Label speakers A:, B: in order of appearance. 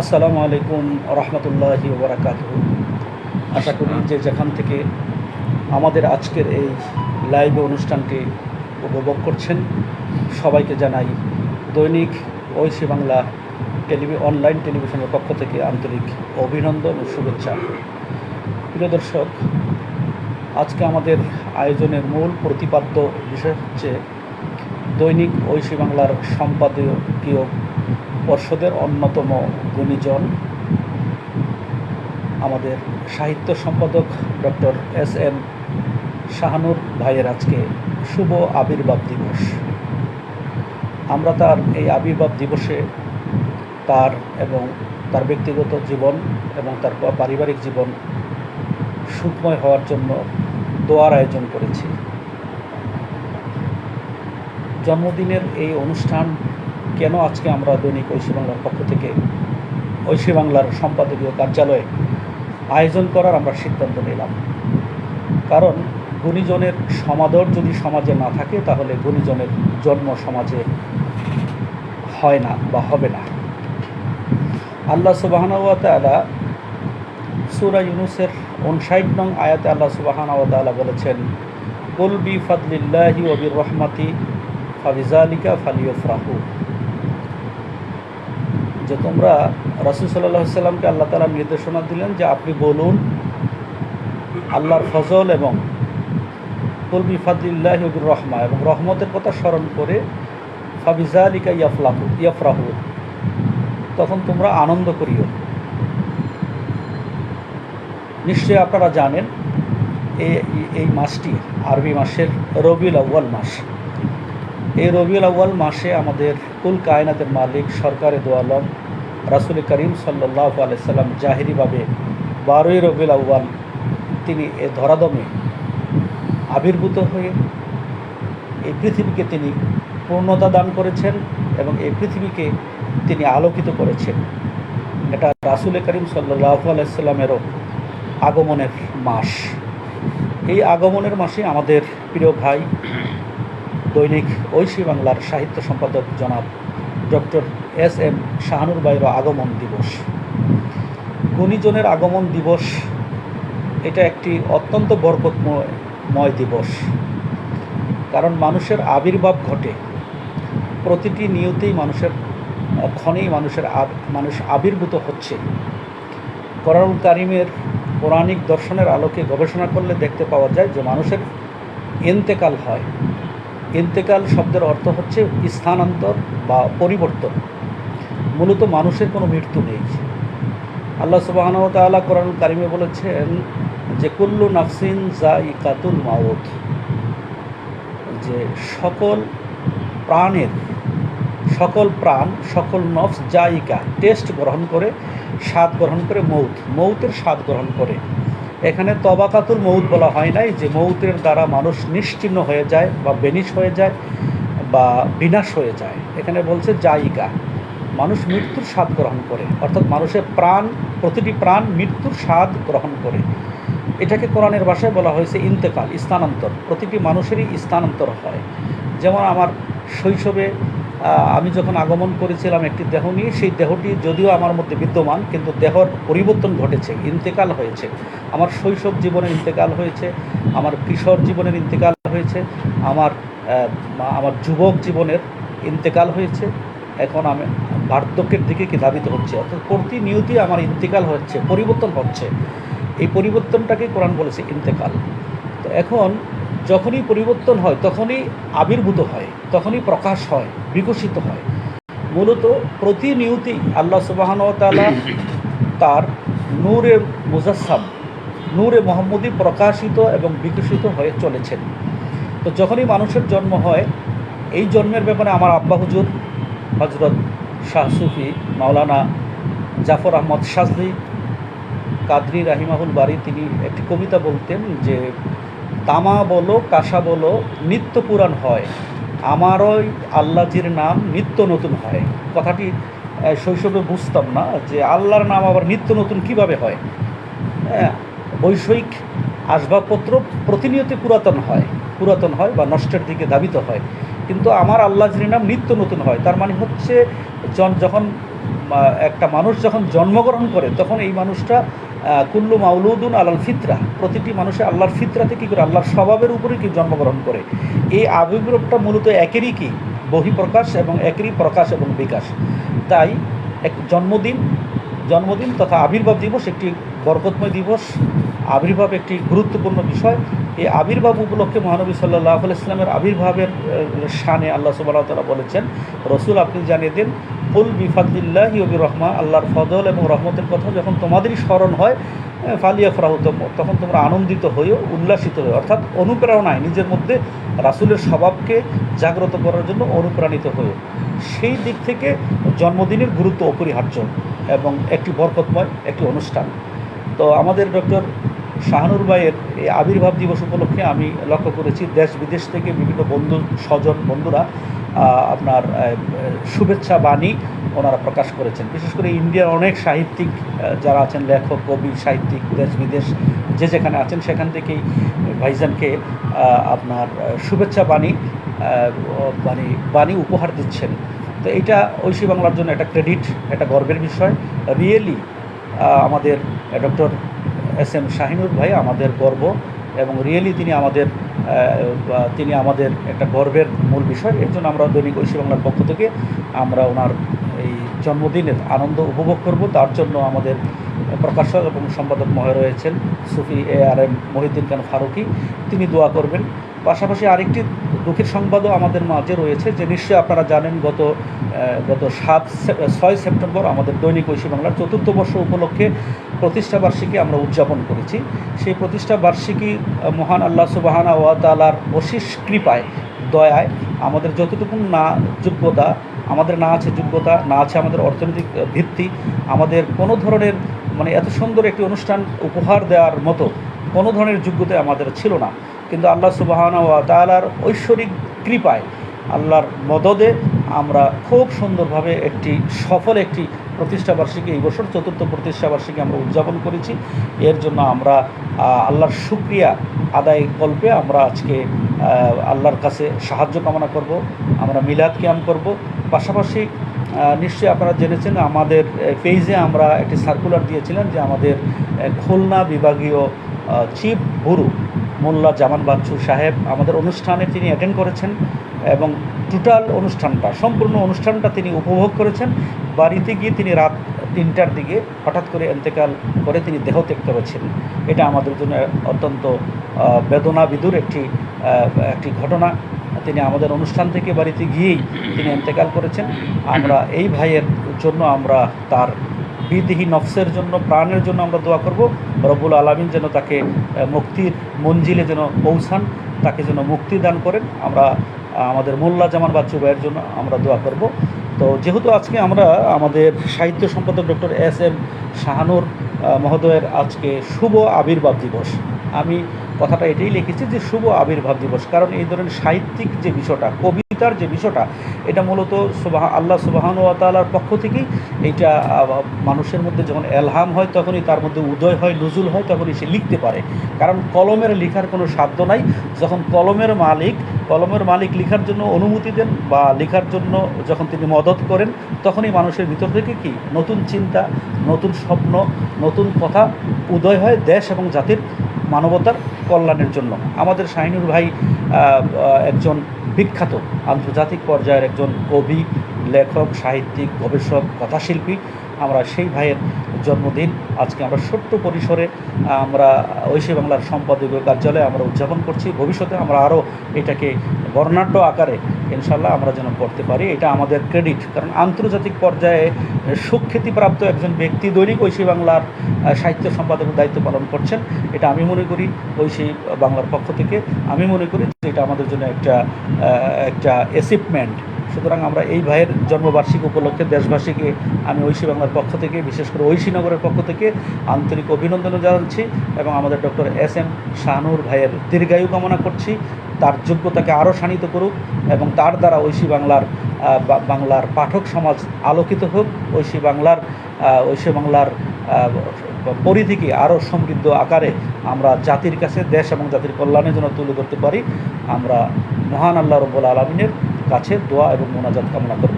A: আসসালামু আলাইকুম রহমতুল্লাহি ওবরাকাত আশা করি যে যেখান থেকে আমাদের আজকের এই লাইভ অনুষ্ঠানটি উপভোগ করছেন, সবাইকে জানাই দৈনিক ঐশী বাংলা টেলিভি অনলাইন টেলিভিশনের পক্ষ থেকে আন্তরিক অভিনন্দন ও শুভেচ্ছা। প্রিয় দর্শক, আজকে আমাদের আয়োজনের মূল প্রতিপাদ্য বিষয় হচ্ছে দৈনিক ঐশী বাংলার সম্পাদকীয় পর্ষদের অন্যতম গুণীজন আমাদের সাহিত্য সম্পাদক ডক্টর এস এম শাহানুর ভাইয়ের আজকে শুভ আবির্ভাব দিবস। আমরা তার এই আবির্ভাব দিবসে তার এবং তার ব্যক্তিগত জীবন এবং তার পারিবারিক জীবন সুখময় হওয়ার জন্য দোয়ার আয়োজন করেছি। জন্মদিনের এই অনুষ্ঠান কেন আজকে আমরা দৈনিক ঐশী বাংলার পক্ষ থেকে ঐশী বাংলার সম্পাদকীয় কার্যালয়ে আয়োজন করার আমরা সিদ্ধান্ত নিলাম। কারণ গুণীজনের সমাদর যদি সমাজে না থাকে, তাহলে গুণীজনের জন্ম সমাজে হয় না বা হবে না। আল্লাহ সুবাহানুয়াতালা সুরা ইউনুসের উনষাট নং আয়াতে আল্লাহ সুবাহানুয়াতালা বলেছেন, কুল বি ফদলিল্লাহি ওবির রহমাতি, ফাবিজালিকা ফালিয়ফরাহু। যে তোমরা রাসুল সাল্লাহ সাল্লামকে আল্লাহ তালা নির্দেশনা দিলেন যে আপনি বলুন আল্লাহর ফজল এবং কুলবি ফাদিল্লাহ রহমা এবং রহমতের কথা স্মরণ করে ফাবিজা আলিকা ইয়াফলাহু, ইয়াফরাহু। তখন তোমরা আনন্দ করিও। নিশ্চয়ই আপনারা জানেন এই মাসটি আরবি মাসের রবিউল আউ্য়াল মাস। এই রবিউল আউ্য়াল মাসে আমাদের কুল কায়নাতের মালিক সরকারে দোয়ালম রাসুল করিম সাল্লাহ আলাইসাল্লাম জাহিরিভাবে বারোই রবিউল আউ্য়াল তিনি এ ধরাদমে আবির্ভূত হয়ে এই পৃথিবীকে তিনি পূর্ণতা দান করেছেন এবং এই পৃথিবীকে তিনি আলোকিত করেছেন। এটা রাসুল করিম সাল্লাহ আলাইসাল্লামেরও আগমনের মাস। এই আগমনের মাসে আমাদের প্রিয় ভাই দৈনিক ঐশী বাংলার সাহিত্য সম্পাদক জনাব ডক্টর এস এম শাহানুর বাইর আগমন দিবস। গুণীজনের আগমন দিবস, এটা একটি অত্যন্ত বরকতময় দিবস। কারণ মানুষের আবির্ভাব ঘটে। প্রতিটি নিয়তেই মানুষের, ক্ষণেই মানুষের মানুষ আবির্ভূত হচ্ছে। করুল কারিমের পৌরাণিক দর্শনের আলোকে গবেষণা করলে দেখতে পাওয়া যায় যে মানুষের ইন্তেকাল হয়। ইন্তেকাল শব্দের অর্থ হচ্ছে স্থানান্তর বা পরিবর্তন। মূলত মানুষের কোনো মৃত্যু নেই। আল্লাহ সুবাহানতাল্লাহ কোরআন কারিমে বলেছেন যে, কুল্লু নাফসিন জা ইকাতুল মাউত। যে সকল প্রাণের, সকল প্রাণ, সকল নফস জায়িকা টেস্ট গ্রহণ করে, স্বাদ গ্রহণ করে মৌত। মৌতের স্বাদ গ্রহণ করে। এখানে তবাকাতুল মৌত বলা হয় নাই যে মৌতের দ্বারা মানুষ নিশ্চিহ্ন হয়ে যায় বা বেনিশ হয়ে যায় বা বিনাশ হয়ে যায়। এখানে বলছে জায়গা। মানুষ মৃত্যুর স্বাদ গ্রহণ করে। অর্থাৎ মানুষের প্রাণ, প্রতিটি প্রাণ মৃত্যুর স্বাদ গ্রহণ করে। এটাকে কোরআনের ভাষায় বলা হয়েছে ইন্তেকাল, স্থানান্তর। প্রতিটি মানুষেরই স্থানান্তর হয়। যেমন আমার শৈশবে আমি যখন আগমন করেছিলাম একটি দেহ নিয়ে, সেই দেহটি যদিও আমার মধ্যে বিদ্যমান, কিন্তু দেহর পরিবর্তন ঘটেছে, ইন্তেকাল হয়েছে। আমার শৈশব জীবনের ইন্তেকাল হয়েছে, আমার কিশোর জীবনের ইন্তেকাল হয়েছে, আমার আমার যুবক জীবনের ইন্তেকাল হয়েছে। এখন আমি বার্ধক্যের দিকে কি ধাবিত হচ্ছে। অর্থাৎ প্রতিনিয়তই আমার ইন্তেকাল হচ্ছে, পরিবর্তন হচ্ছে। এই পরিবর্তনটাকে কোরআন বলেছে ইন্তেকাল। তো এখন যখনই পরিবর্তন হয়, তখনই আবির্ভূত হয়, তখনই প্রকাশ হয়, বিকশিত হয়। মূলত প্রতিনিয়তি আল্লাহ সুবাহানতালা তার নূরে মুজাসাম নূরে মোহাম্মদী প্রকাশিত এবং বিকশিত হয়ে চলেছেন। তো যখনই মানুষের জন্ম হয়, এই জন্মের ব্যাপারে আমার আব্বা হুজুর হজরত শাহ সুফি মাওলানা জাফর আহমদ সাজদি কাদরি রাহিমাহুল বাড়ি তিনি একটি কবিতা বলতেন যে তামা বলো, কাঁসা বলো, নিত্য পুরাণ হয়। আমারই আল্লাহজির নাম নিত্য নতুন হয়। কথাটি শৈশবে বুঝতাম না যে আল্লাহর নাম আবার নিত্য নতুন কীভাবে হয়। হ্যাঁ বৈষয়িক আসবাবপত্র প্রতিনিয়ত পুরাতন হয় পুরাতন হয় বা নষ্টের দিকে ধাবিত হয়। কিন্তু আমার আল্লাহজির নাম নিত্য নতুন হয়। তার মানে হচ্ছে যখন একটা মানুষ যখন জন্মগ্রহণ করে, তখন এই মানুষটা কুল্লু মাউলুদুন আলাল ফিতরা। প্রতিটি মানুষের আল্লাহর ফিতরাতে কী করে? আল্লাহর স্বভাবের উপরে কি জন্মগ্রহণ করে? এই আবির্ভাবটা মূলত একেরই কি? বহিঃপ্রকাশ এবং একেরই প্রকাশ এবং বিকাশ। তাই এক জন্মদিন জন্মদিন তথা আবির্ভাব দিবস একটি বরকতময় দিবস, আবির্ভাব একটি গুরুত্বপূর্ণ বিষয়। এই আবির্ভাব উপলক্ষে মহানবী সাল্লাহ ইসলামের আবির্ভাবের শানে আল্লাহ সুবাহ তালা বলেছেন, রসুল আপনি জানিয়ে দিন কুল বিফাদিল্লাহ ইবি রহমা আল্লাহর ফজল এবং রহমতের কথা যখন তোমাদেরই স্মরণ হয় ফালিয়া ফরাহতম তখন তোমরা আনন্দিত হয়েও উল্লাসিত হয়ে অর্থাৎ অনুপ্রেরণায় নিজের মধ্যে রাসুলের স্বভাবকে জাগ্রত করার জন্য অনুপ্রাণিত হয়েও সেই দিক থেকে জন্মদিনের গুরুত্ব অপরিহার্য এবং একটি বরকতময় একটি অনুষ্ঠান। তো আমাদের ডক্টর শাহানুর ভাইয়ের এই আবির্ভাব দিবস উপলক্ষে আমি লক্ষ্য করেছি দেশ বিদেশ থেকে বিভিন্ন বন্ধু, স্বজন, বন্ধুরা আপনার শুভেচ্ছা বাণী ওনারা প্রকাশ করেছেন। বিশেষ করে ইন্ডিয়ার অনেক সাহিত্যিক যারা আছেন লেখক কবি সাহিত্যিক দেশ বিদেশ যে যেখানে আছেন সেখান থেকেই ভাইজানকে আপনার শুভেচ্ছা বাণী আহ, বাণী উপহার দিচ্ছেন। তো এইটা ঐশী বাংলার জন্য একটা ক্রেডিট একটা গর্বের বিষয়। রিয়েলি আমাদের ডক্টর এস এম শাহিনুর ভাই আমাদের গর্ব এবং রিয়েলি তিনি আমাদের তিনি আমাদের একটা গর্বের মূল বিষয়। এর জন্য আমরা দৈনিক ঐশী বাংলার পক্ষ থেকে আমরা ওনার এই জন্মদিনের আনন্দ উপভোগ করব। তার জন্য আমাদের প্রকাশক এবং সম্পাদক মহে রয়েছেন Sufi A R M Mohiuddin Khan Faruqi. তিনি দোয়া করবেন। পাশাপাশি আরেকটি দুঃখের সংবাদও আমাদের মাঝে রয়েছে যে নিশ্চয়ই আপনারা জানেন গত গত সাত ছয় সেপ্টেম্বর আমাদের দৈনিক ঐশী বাংলার চতুর্থ বর্ষ উপলক্ষে প্রতিষ্ঠা বার্ষিকী আমরা উদযাপন করেছি। সেই প্রতিষ্ঠা বার্ষিকী মহান আল্লাহ সুবাহানা ওয়া তালার অশিস কৃপায়, দয়ায় আমাদের যতটুকু না যোগ্যতা, আমাদের না আছে যোগ্যতা, না আছে আমাদের অর্থনৈতিক ভিত্তি, আমাদের কোনো ধরনের মানে এত সুন্দর একটি অনুষ্ঠান উপহার দেওয়ার মতো কোনো ধরনের যোগ্যতা আমাদের ছিল না। কিন্তু আল্লাহ সুবাহানা ওয়া তালার ঐশ্বরিক কৃপায়, আল্লাহর মদদে আমরা খুব সুন্দরভাবে একটি সফল একটি প্রতিষ্ঠাবার্ষিকী এই বছর চতুর্থ প্রতিষ্ঠাবার্ষিকী আমরা উদযাপন করেছি। এর জন্য আমরা আল্লাহর শুক্রিয়া আদায় কল্পে আমরা আজকে আল্লাহর কাছে সাহায্য কামনা করব, আমরা মিলাদ ক্যাম করব। পাশাপাশি নিশ্চয়ই আপনারা জেনেছেন, আমাদের পেজে আমরা একটি সার্কুলার দিয়েছিলেন যে আমাদের খুলনা বিভাগীয় চিফ গুরু মোল্লা জামান বাচ্চু সাহেব আমাদের অনুষ্ঠানে তিনি অ্যাটেন্ড করেছেন এবং টোটাল অনুষ্ঠানটা, সম্পূর্ণ অনুষ্ঠানটা তিনি উপভোগ করেছেন। বাড়িতে গিয়ে তিনি রাত তিনটার দিকে হঠাৎ করে এন্তেকাল করে তিনি দেহ দেহত্যাগ করেছেন। এটা আমাদের জন্য অত্যন্ত বেদনা বিদুর একটি একটি ঘটনা। তিনি আমাদের অনুষ্ঠান থেকে বাড়িতে গিয়েই তিনি এন্তেকাল করেছেন। আমরা এই ভাইয়ের জন্য আমরা তার বিদিহী নফসের জন্য, প্রাণের জন্য আমরা দোয়া করব। রব্বুল আলমিন যেন তাকে মুক্তির মঞ্জিলে যেন পৌঁছান, তাকে যেন মুক্তি দান করেন। আমরা আমাদের মোল্লা জামান বাচ্চু ভাইয়ের জন্য আমরা দোয়া করব। তো যেহেতু আজকে আমরা আমাদের সাহিত্য সম্পাদক ডক্টর এস এম শাহানুর মহোদয়ের আজকে শুভ আবির্ভাব দিবস, আমি কথাটা এটাই লিখেছি যে শুভ আবির্ভাব দিবস, কারণ এই ধরনের সাহিত্যিক যে বিষয়টা, কবিতার যে বিষয়টা এটা মূলত সুবাহ, আল্লাহ সুবাহান ওয়া তাআলার পক্ষ থেকেই এইটা মানুষের মধ্যে যখন এলহাম হয় তখনই তার মধ্যে উদয় হয়, নজুল হয় তখনই সে লিখতে পারে। কারণ কলমের লেখার কোনো সাধ্য নাই। যখন কলমের মালিক কলমের মালিক লেখার জন্য অনুমতি দেন বা লেখার জন্য যখন তিনি মদত করেন, তখনই মানুষের ভিতর থেকে কি? নতুন চিন্তা, নতুন স্বপ্ন, নতুন কথা উদয় হয় দেশ এবং জাতির মানবতার কল্যাণের জন্য। আমাদের শাহিনুর ভাই একজন বিখ্যাত আন্তর্জাতিক পর্যায়ের একজন কবি লেখক সাহিত্যিক গবেষক কথাশিল্পী। আমরা সেই ভাইয়ের জন্মদিন। আজকে আমরা ছোট্ট পরিসরে আমরা ঐশী বাংলার সম্পাদকীয় কার্যালয়ে আমরা উদযাপন করছি। ভবিষ্যতে আমরা আরও এটাকে বর্ণাঢ্য আকারে ইনশাল্লাহ আমরা যেন করতে পারি। এটা আমাদের ক্রেডিট কারণ আন্তর্জাতিক পর্যায়ে সুখ্যাতিপ্রাপ্ত একজন ব্যক্তি দৈনিক ঐশী বাংলার সাহিত্য সম্পাদকের দায়িত্ব পালন করছেন। এটা আমি মনে করি, ঐশী বাংলার পক্ষ থেকে আমি মনে করি এটা আমাদের জন্য একটা একটা অ্যাচিভমেন্ট সুতরাং আমরা এই ভাইয়ের জন্মবার্ষিকী উপলক্ষে দেশবাসীকে আমি ঐশী বাংলার পক্ষ থেকে, বিশেষ করে ঐশীনগরের পক্ষ থেকে আন্তরিক অভিনন্দন জানাচ্ছি এবং আমাদের ডক্টর এস এম শাহনুর ভাইয়ের দীর্ঘায়ু কামনা করছি। তার যোগ্যতাকে আরও শানিত করুক এবং তার দ্বারা ঐশী বাংলার বাংলার পাঠক সমাজ আলোকিত হোক। ঐশী বাংলার ঐশী বাংলার পরিধিকে আরও সমৃদ্ধ আকারে আমরা জাতির কাছে, দেশ এবং জাতির কল্যাণের জন্য তুলে ধরতে পারি। আমরা মহান আল্লাহ রব্বুল আলমিনের কাছে দোয়া এবং মোনাজাত কামনা করব।